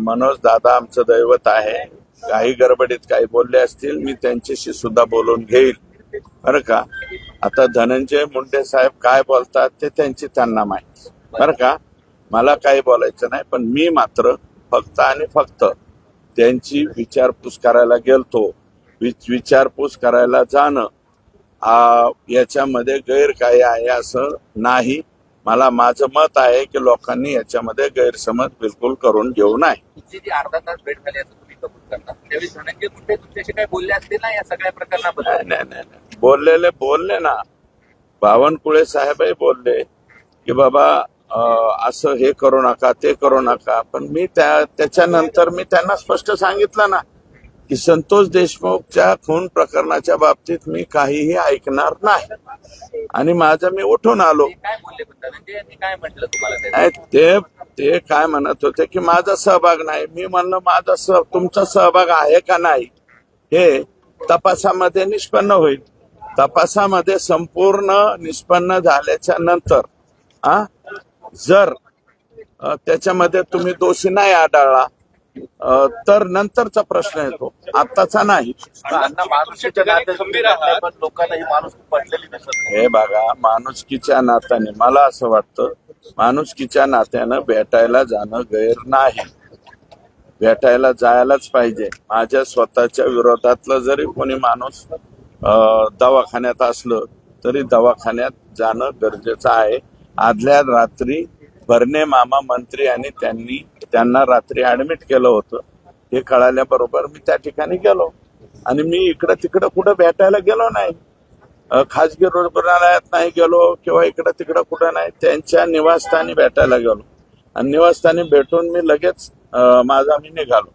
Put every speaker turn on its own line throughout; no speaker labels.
मनोज दादा आमचं दैवत आहे. काही गडबडीत काही बोलले असतील मी त्यांच्याशी सुद्धा बोलून घेईल. बरं का? आता धनंजय मुंडे साहेब काय बोलतात ते त्यांची त्यांना माहिती. बरं का? मला काही बोलायचं नाही पण मी मात्र फक्त आणि फक्त त्यांची विचारपूस करायला गेलतो. विचारपूस करायला जाणं याच्यामध्ये गैर काही आहे असं नाही. मला माझं मत आहे की लोकांनी याच्यामध्ये गैरसमज बिलकुल करून घेऊ नये.
तुमची जी अर्धा तास भेट झाली असं तुम्ही कबूल करता? त्यावेळी धनंजय मुंडे तुमच्याशी काही बोलले असतील ना या सगळ्या प्रकरणाबद्दल?
नाही नाही नाही नाही. बोललेले बोलले ना. बावनकुळे साहेबही बोलले की बाबा अं, असं हे करू नका ते करू नका. पण मी त्या त्याच्यानंतर मी त्यांना स्पष्ट सांगितलं ना. की संतोष देशमुखच्या खून प्रकरणाच्या बाबतीत मी काहीही ऐकणार नाही. आणि माझं मी उठून आलो.
ते
नाही ते ते काय म्हणत होते की माझा सहभाग नाही. मी म्हणलं माझा सह तुमचा सहभाग आहे का नाही? हे तपासामध्ये निष्पन्न होईल. तपासामध्ये संपूर्ण निष्पन्न झाल्याच्यानंतर आ जर त्याच्यामध्ये तुम्ही दोषी नाही आढळला तर नंतरचा प्रश्न येतो. आत्ताचा नाही.
ही
हे बघा माणुसकीच्या नात्याने मला असं वाटतं माणुसकीच्या नात्यानं भेटायला जाणं गैर नाही. भेटायला जायलाच पाहिजे. माझ्या स्वतःच्या विरोधातलं जरी कोणी माणूस दवाखान्यात असलं तरी दवाखान्यात जाणं गरजेचं आहे. आदल्या रात्री भरणे मामा मंत्री आणि त्यांनी त्यांना रात्री ऍडमिट केलं होतं. हे कळाल्याबरोबर मी त्या ठिकाणी गेलो. आणि मी इकडं तिकडं कुठं भेटायला गेलो नाही. खाजगी रुग्णालयात नाही गेलो किंवा इकडं तिकडं कुठं नाही. त्यांच्या निवासस्थानी भेटायला गेलो. आणि निवासस्थानी भेटून मी लगेच माझा मी निघालो.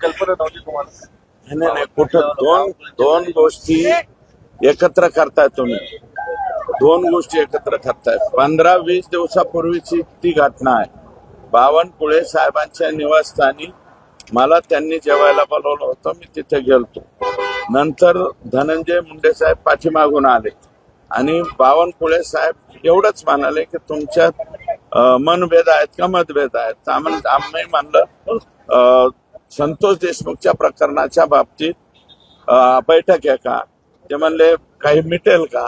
कल्पना नव्हती तुम्हाला.
नाही, नाही नाही कुठं दोन दोन गोष्टी एकत्र करताय तुम्ही. दोन गोष्टी एकत्र करताय पंधरा वीस दिवसापूर्वीची ती घटना आहे. बावनकुळे साहेबांच्या निवासस्थानी मला त्यांनी जेवायला बोलवलं होतं. मी तिथे गेलतो. नंतर धनंजय मुंडे साहेब पाठीमागून आले. आणि बावनकुळे साहेब एवढंच म्हणाले की तुमच्यात मनभेद आहेत का मतभेद आहेत? आम्ही म्हणलं संतोष देशमुखच्या प्रकरणाच्या बाबतीत बैठक आहे का? ते म्हणले काही मिटेल का?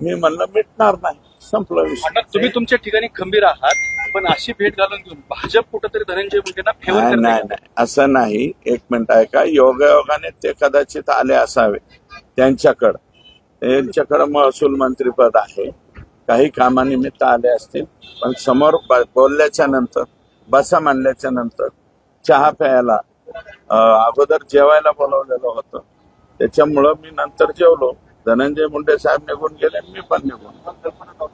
मी म्हणलं मिटणार नाही. संपलं विषय.
तुम्ही तुमच्या ठिकाणी खंबीर आहात पण अशी भेट घालून घेऊन भाजप कुठंतरी धनंजय मुंडेंना फेवर
नाही नाही नाही असं नाही. एक मिनिट आहे का योगायोगाने ते कदाचित आले असावे. त्यांच्याकडं. त्यांच्याकडं महसूल मंत्रीपद आहे. काही कामानिमित्त आले असतील पण समोर ब- बोलल्याच्या नंतर बसा म्हणल्याच्या नंतर चहा प्यायला अं, अगोदर जेवायला बोलवलेलं होतं. त्याच्यामुळं मी नंतर जेवलो. धनंजय मुंडे साहेब निघून गेले मी पण निघून